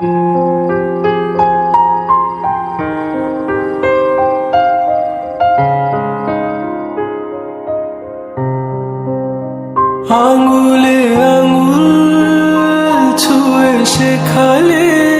আঙুলে আঙুল ছুঁয়ে শেখালে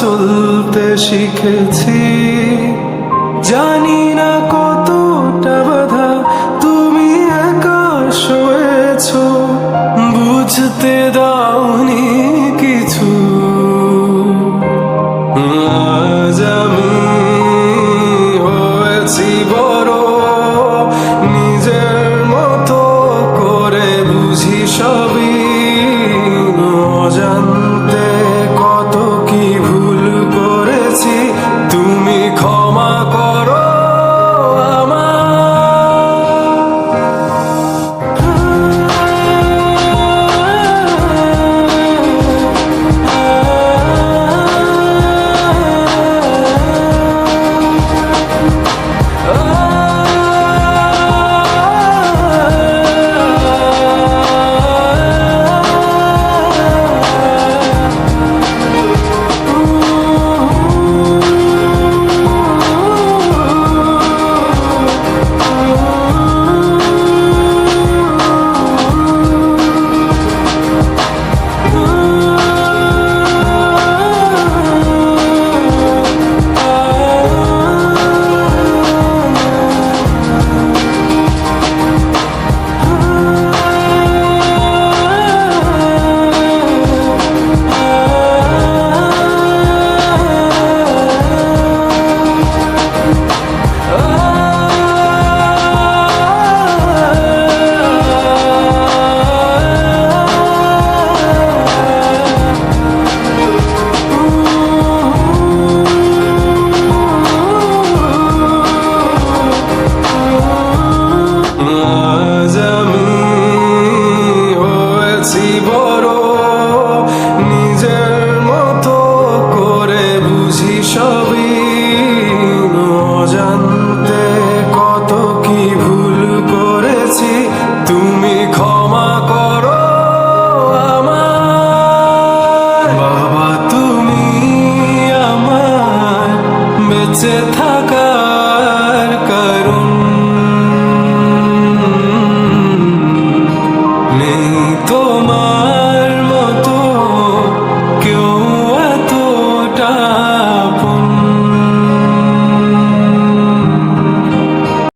চলতে শিখেছি। জানি না